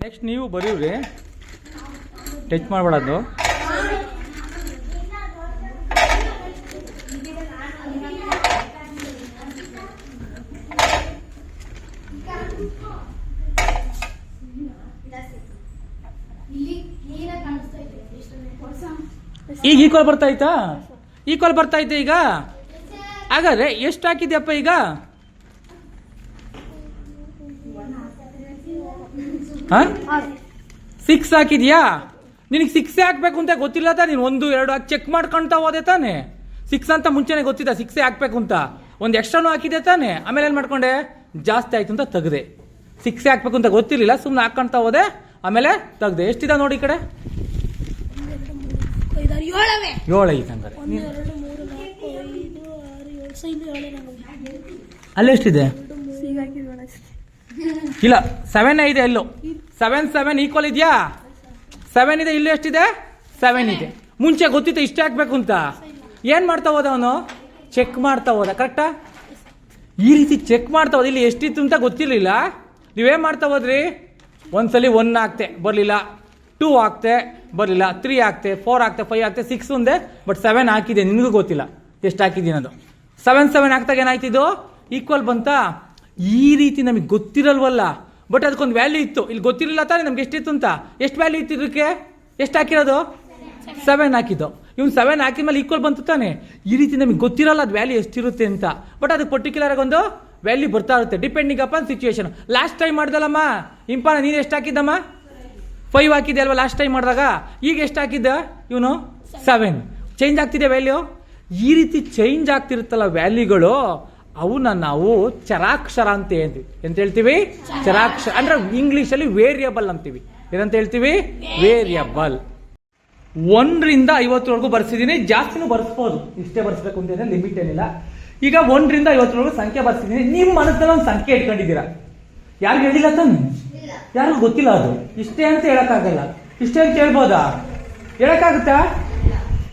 Next ನೀವು ಬರೀವ್ರಿ touch ಇಷ್ಟೊಂದು ಈಗ ಈಕ್ವಲ್ ಬರ್ತಾ ಐತಾ ಈಕ್ವಲ್ ಬರ್ತಾ ಐತೆ ಈಗ? ಹಾಗಾದ್ರೆ ಎಷ್ಟು ಹಾಕಿದ್ಯಪ್ಪ ಈಗ? ಸಿಕ್ಸ್ ಹಾಕಿದ್ಯಾ? ನಿನಗೆ ಸಿಕ್ಸ್ ಹಾಕ್ಬೇಕು ಅಂತ ಗೊತ್ತಿಲ್ಲ ತಾನೆ? ನೀನು ಒಂದು ಎರಡು ಹಾಕಿ ಚೆಕ್ ಮಾಡ್ಕೊಳ್ತಾ ಹೋದೆ ತಾನೆ. ಸಿಕ್ಸ್ ಅಂತ ಮುಂಚೆನೆ ಗೊತ್ತಿದ್ದ ಸಿಕ್ಸೇ ಹಾಕ್ಬೇಕು ಅಂತ. ಒಂದು ಎಕ್ಸ್ಟ್ರಾನು ಹಾಕಿದೆ ತಾನೆ. ಆಮೇಲೆ ಏನು ಮಾಡ್ಕೊಂಡೆ? ಜಾಸ್ತಿ ಆಯ್ತು ಅಂತ ತೆಗ್ದೆ. ಸಿಕ್ಸ್ ಹಾಕ್ಬೇಕು ಅಂತ ಗೊತ್ತಿರಲಿಲ್ಲ ಸುಮ್ಮನೆ ಹಾಕ್ಕೊಳ್ತಾ ಹೋದೆ. ಆಮೇಲೆ ತೆಗ್ದೆ. ಎಷ್ಟಿದೆ ನೋಡಿ ಈ ಕಡೆ? ಏಳು ಐತೆ ಹಂಗಾರೆ ಅಲ್ಲೆಷ್ಟಿದೆ? ಇಲ್ಲ ಸೆವೆನ್ ಇದೆ ಎಲ್ಲೋ. ಸೆವೆನ್ ಸೆವೆನ್ ಈಕ್ವಲ್ ಇದೆಯಾ? ಸೆವೆನ್ ಇದೆ, ಇಲ್ಲೋ ಎಷ್ಟಿದೆ? ಸೆವೆನ್ ಇದೆ. ಮುಂಚೆ ಗೊತ್ತಿತ್ತು ಇಷ್ಟೇ ಹಾಕ್ಬೇಕು ಅಂತ. ಏನು ಮಾಡ್ತಾ ಹೋದ ಅವನು? ಚೆಕ್ ಮಾಡ್ತಾ ಹೋದ ಕರೆಕ್ಟಾ ಈ ರೀತಿ ಚೆಕ್ ಮಾಡ್ತಾ ಹೋದ, ಇಲ್ಲಿ ಎಷ್ಟಿತ್ತು ಅಂತ ಗೊತ್ತಿರಲಿಲ್ಲ. ನೀವೇನು ಮಾಡ್ತಾ ಹೋದ್ರಿ? ಒಂದ್ಸಲಿ ಒನ್ ಹಾಕ್ತೆ ಬರಲಿಲ್ಲ. ಟೂ ಹಾಕ್ತೆ ಬರಲಿಲ್ಲ. ತ್ರೀ ಹಾಕ್ತೆ ಫೋರ್ ಹಾಕ್ತೆ ಫೈವ್ ಆಗ್ತೆ ಸಿಕ್ಸ್ ಒಂದೇ ಬಟ್ ಸೆವೆನ್ ಹಾಕಿದೆ. ನಿನಗೂ ಗೊತ್ತಿಲ್ಲ. ಎಷ್ಟು ಹಾಕಿದ್ದೀನಿ ಅದು ಸೆವೆನ್ ಸೆವೆನ್ ಹಾಕ್ದಾಗ ಏನಾಯ್ತಿದ್ದು ಈಕ್ವಲ್ ಬಂತಾ? ಈ ರೀತಿ ನಮಗೆ ಗೊತ್ತಿರಲ್ವಲ್ಲ? ಬಟ್ ಅದಕ್ಕೊಂದು ವ್ಯಾಲ್ಯೂ ಇತ್ತು. ಇಲ್ಲಿ ಗೊತ್ತಿರಲಿಲ್ಲ ತಾನೇ ನಮ್ಗೆ ಎಷ್ಟಿತ್ತು ಅಂತ? ಎಷ್ಟು ವ್ಯಾಲ್ಯೂ ಇತ್ತು ಇದಕ್ಕೆ? ಎಷ್ಟು ಹಾಕಿರೋದು? ಸೆವೆನ್ ಹಾಕಿದ್ದು. ಇವ್ನು ಸೆವೆನ್ ಹಾಕಿದ ಮೇಲೆ ಈಕ್ವಲ್ ಬಂತು ತಾನೆ. ಈ ರೀತಿ ನಮಗೆ ಗೊತ್ತಿರಲ್ಲ ಅದು ವ್ಯಾಲ್ಯೂ ಎಷ್ಟಿರುತ್ತೆ ಅಂತ. ಬಟ್ ಅದಕ್ಕೆ ಪರ್ಟಿಕ್ಯುಲರ್ ಆಗಿ ಒಂದು ವ್ಯಾಲ್ಯೂ ಬರ್ತಾ ಇರುತ್ತೆ depending upon situation last time ಮಾಡ್ದಲ್ಲಮ್ಮ? Impana, ನೀನು ಎಷ್ಟು ಹಾಕಿದ್ದಮ್ಮ? ಫೈವ್ ಹಾಕಿದ್ದೆ ಅಲ್ವಾ ಲಾಸ್ಟ್ ಟೈಮ್ ಮಾಡಿದಾಗ? ಈಗ ಎಷ್ಟು ಹಾಕಿದ್ದ ಇವನು? ಸೆವೆನ್ ಚೇಂಜ್ ಆಗ್ತಿದೆ ವ್ಯಾಲ್ಯೂ ಈ ರೀತಿ ಚೇಂಜ್ ಆಗ್ತಿರುತ್ತಲ್ಲ ವ್ಯಾಲ್ಯೂಗಳು ಅವನ್ನ ನಾವು ಚರಾಕ್ಷರ ಅಂತ ಹೇಳ್ತೀವಿ. ಎಂತ ಹೇಳ್ತೀವಿ? ಚರಾಕ್ಷರ ಅಂದ್ರೆ ಇಂಗ್ಲಿಷಲ್ಲಿ ವೇರಿಯಬಲ್ ಅಂತೀವಿ. ಏನಂತ ಹೇಳ್ತೀವಿ? ವೇರಿಯಬಲ್ ಒಂದರಿಂದ ಐವತ್ತರವರೆಗೂ ಬರ್ಸಿದ್ದೀನಿ. ಜಾಸ್ತಿನೂ ಬರ್ಸ್ಬೋದು. ಇಷ್ಟೇ ಬರ್ಸ್ಬೇಕು ಅಂತ ಲಿಮಿಟ್ ಏನಿಲ್ಲ. ಈಗ ಒಂದರಿಂದ ಐವತ್ತರವರೆಗೂ ಸಂಖ್ಯೆ ಬರ್ಸಿದ್ದೀನಿ. ನಿಮ್ಮ ಮನಸ್ಸಲ್ಲಿ ಒಂದು ಸಂಖ್ಯೆ ಇಟ್ಕೊಂಡಿದ್ದೀರಾ? ಯಾರು ಹೇಳಿಲ್ಲ ತಾನು? ಯಾರಿಗೂ ಗೊತ್ತಿಲ್ಲ ಅದು. ಇಷ್ಟೇ ಅಂತ ಹೇಳಕ್ಕಾಗಲ್ಲ. ಇಷ್ಟೇ ಅಂತ ಹೇಳ್ಬೋದಾ? ಹೇಳಕ್ಕಾಗುತ್ತಾ?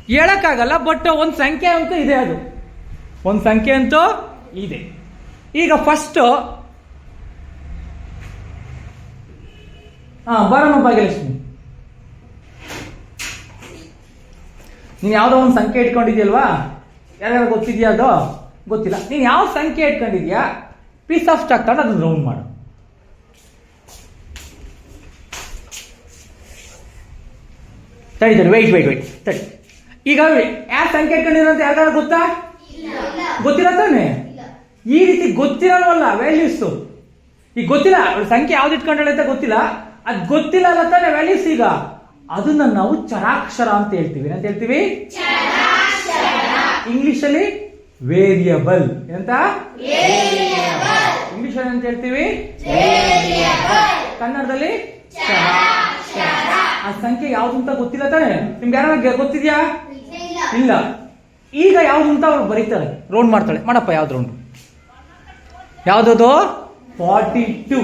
ಹೇಳಕ್ಕಾಗಲ್ಲ ಬಟ್ ಒಂದು ಸಂಖ್ಯೆ ಅಂತೂ ಇದೆ ಅದು. ಒಂದು ಸಂಖ್ಯೆ ಅಂತೂ ಇದೆ. ಈಗ ಫಸ್ಟ್ ಹಾ ಬರೋಣ ಭಾಗ್ಯಲಕ್ಷ್ಮಿ. ನೀನು ಯಾವುದೋ ಒಂದು ಸಂಖ್ಯೆ ಇಟ್ಕೊಂಡಿದ್ಯಲ್ವಾ? ಯಾರ್ಯಾರು ಗೊತ್ತಿದ್ಯಾ ಅದು? ಗೊತ್ತಿಲ್ಲ. ನೀನು ಯಾವ ಸಂಖ್ಯೆ ಇಟ್ಕೊಂಡಿದ್ಯಾ? ಪೀಸ್ ಆಫ್ ಸ್ಟಾಕ್ ತಗೊಂಡು ಅದನ್ನ ರೌಂಡ್ ಮಾಡು. ತಡಿ ತಡಿ ವೆಯ್ಟ್ ವೈಟ್ ವೈಟ್ ತಡಿ. ಈಗ ಯಾವ ಸಂಖ್ಯೆ ಇಟ್ಕೊಂಡಿರೋ ಅಂತ ಗೊತ್ತಾ? ಗೊತ್ತಿಲ್ಲ ತಾನೆ? ಈ ರೀತಿ ಗೊತ್ತಿರಲ್ವಲ್ಲ ವ್ಯಾಲ್ಯೂಸ್ ಈಗ ಗೊತ್ತಿಲ್ಲ ಅವ್ರ ಸಂಖ್ಯೆ ಯಾವ್ದು ಇಟ್ಕೊಂಡಳೆ ಅಂತ ಗೊತ್ತಿಲ್ಲ. ಅದ್ ಗೊತ್ತಿಲ್ಲ ಅಲ್ಲ ತಾನೆ ವ್ಯಾಲ್ಯೂಸ್ ಈಗ. ಅದನ್ನ ನಾವು ಚರಾಕ್ಷರ ಅಂತ ಹೇಳ್ತೀವಿ. ಅಂತ ಹೇಳ್ತೀವಿ? ಇಂಗ್ಲಿಷ್ ಅಲ್ಲಿ ವೇರಿಯಬಲ್ ಎಂತ ಇಂಗ್ಲಿಷ್ ಅಲ್ಲಿ ಅಂತ ಹೇಳ್ತೀವಿ? ಕನ್ನಡದಲ್ಲಿ. ಆ ಸಂಖ್ಯೆ ಯಾವ್ದು ಅಂತ ಗೊತ್ತಿಲ್ಲ ತಾನೆ? ನಿಮ್ಗೆ ಯಾರ ಗೊತ್ತಿದ್ಯಾ? ಇಲ್ಲ. ಈಗ ಯಾವ್ದು ಅಂತ ಅವ್ರು ಬರೀತಾರೆ. ರೌಂಡ್ ಮಾಡ್ತಾಳೆ. ಮಾಡಪ್ಪ ಯಾವ್ದು ರೌಂಡ್ ಯಾವ್ದದು? ಫಾರ್ಟಿ ಟು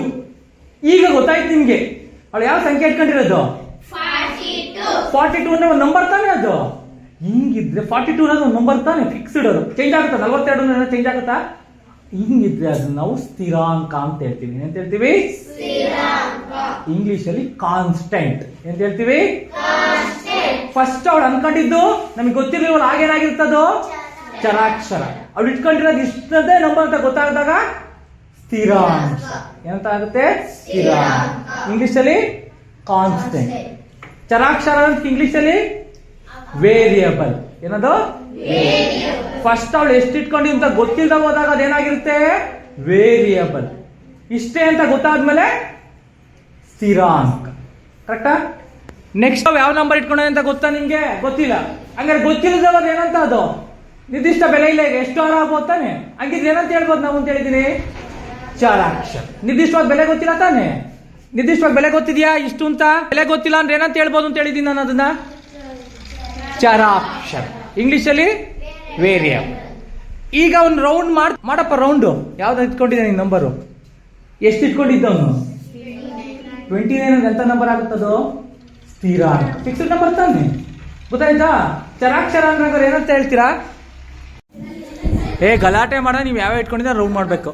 ಈಗ ಗೊತ್ತಾಯ್ತು ನಿಮ್ಗೆ. ಅವಳು ಯಾವ ಸಂಖ್ಯೆ ಇಟ್ಕೊಂಡಿರೋದು? ಫಾರ್ಟಿ ಟು ಅಂದ್ರೆ ಒಂದು ನಂಬರ್ ತಾನೇ ಅದು? ಹಿಂಗಿದ್ರೆ ಫಾರ್ಟಿ ಟೂ ಅನ್ನೋದು ಒಂದು ನಂಬರ್ ತಾನೆ ಫಿಕ್ಸ್ಡ್ ಅದು ಚೇಂಜ್ ಆಗುತ್ತಾ? ನಲ್ವತ್ತೆರಡು ಚೇಂಜ್ ಆಗುತ್ತಾ? ಹಿಂಗಿದ್ರೆ ಅದನ್ನ ನಾವು ಸ್ಥಿರಾಂಕ ಅಂತ ಹೇಳ್ತೀವಿ. ಅಂತ ಹೇಳ್ತೀವಿ? ಇಂಗ್ಲಿಷ್ ಅಲ್ಲಿ ಕಾನ್ಸ್ಟೆಂಟ್ ಎಂತ ಹೇಳ್ತೀವಿ? ಫಸ್ಟ್ ಅವಳು ಅನ್ಕೊಂಡಿದ್ದು ನಮಗೆ ಗೊತ್ತಿರ್ಲಿಲ್ಲ ಆಗೇನಾಗಿರ್ತದೋ ಚರಾಕ್ಷರ. ಅವಳು ಇಟ್ಕೊಂಡಿರೋದು ಇಷ್ಟದೇ ನಂಬರ್ ಅಂತ ಗೊತ್ತಾಗದಾಗ ಸ್ಥಿರಾಂಶ. ಎಂತ ಆಗುತ್ತೆ ಸ್ಥಿರಾಂಕ. ಇಂಗ್ಲಿಷ್ ಅಲ್ಲಿ ಕಾನ್ಸ್ಟೆಂಟ್ ಚರಾಕ್ಷರ ಅಂತ ಇಂಗ್ಲಿಷ್ ಅಲ್ಲಿ ವೇರಿಯಬಲ್ ಏನದು? ಫಸ್ಟ್ ಅವಳು ಎಷ್ಟು ಇಟ್ಕೊಂಡು ಅಂತ ಗೊತ್ತಿಲ್ಲದ ಹೋದಾಗ ಅದೇನಾಗಿರುತ್ತೆ? ವೇರಿಯಬಲ್ ಇಷ್ಟೇ ಅಂತ ಗೊತ್ತಾದ್ಮೇಲೆ ಸ್ಥಿರಾಂಕ. ಕರೆಕ್ಟಾ ನೆಕ್ಸ್ಟ್ ಯಾವ ನಂಬರ್ ಇಟ್ಕೊಂಡೆ ಅಂತ ಗೊತ್ತಾ ನಿಮ್ಗೆ? ಗೊತ್ತಿಲ್ಲ. ಹಂಗಾರೆ ಗೊತ್ತಿಲ್ಲದವಾಗ ಏನಂತ ಅದು? ನಿರ್ದಿಷ್ಟ ಬೆಲೆ ಇಲ್ಲ ಈಗ. ಎಷ್ಟು ವಾರ ಆಗ್ಬೋದು ತಾನೆ? ಹಂಗಿದ್ರೆ ಏನಂತ ಹೇಳ್ಬೋದು ನಾವು ಅಂತ ಹೇಳಿದೀನಿ ಚಾರಾಕ್ಷರ ನಿರ್ದಿಷ್ಟವಾಗಿ ಬೆಲೆ ಗೊತ್ತಿಲ್ಲ ತಾನೆ? ನಿರ್ದಿಷ್ಟವಾಗಿ ಬೆಲೆ ಗೊತ್ತಿದ್ಯಾ? ಇಷ್ಟು ಅಂತ? ಬೆಲೆ ಗೊತ್ತಿಲ್ಲ ಅಂದ್ರೆ ಏನಂತ ಹೇಳ್ಬೋದು ಅಂತ ಹೇಳಿದೀನಿ ನಾನು ಅದನ್ನ? ಚರಾಕ್ಷರ ಇಂಗ್ಲಿಷಲ್ಲಿ? ವೇರಿಯಬಲ್ ಈಗ ಅವ್ನು ರೌಂಡ್ ಮಾಡ್ ಮಾಡಪ್ಪ ರೌಂಡು ಯಾವ್ದು ಇಟ್ಕೊಂಡಿದ್ದೆ ನಿನ್ ನಂಬರು ಎಷ್ಟು ಇಟ್ಕೊಂಡಿದ್ದ ಅವನು? ಟ್ವೆಂಟಿ ನೈನ್ ಎಂತ ನಂಬರ್ ಆಗುತ್ತದು ಸ್ಥಿರ ಫಿಕ್ಸ್ಡ್ ನಂಬರ್ ತಾನೆ? ಗೊತ್ತಾಯ್ತಾ? ಚರಾಕ್ಷರ ಅಂದ್ರೆ ಏನಂತ ಹೇಳ್ತೀರಾ? ಏ ಗಲಾಟೆ ಮಾಡ, ನೀವು ಯಾವ ಇಟ್ಕೊಂಡಿದ್ದ ರೌಂಡ್ ಮಾಡಬೇಕು.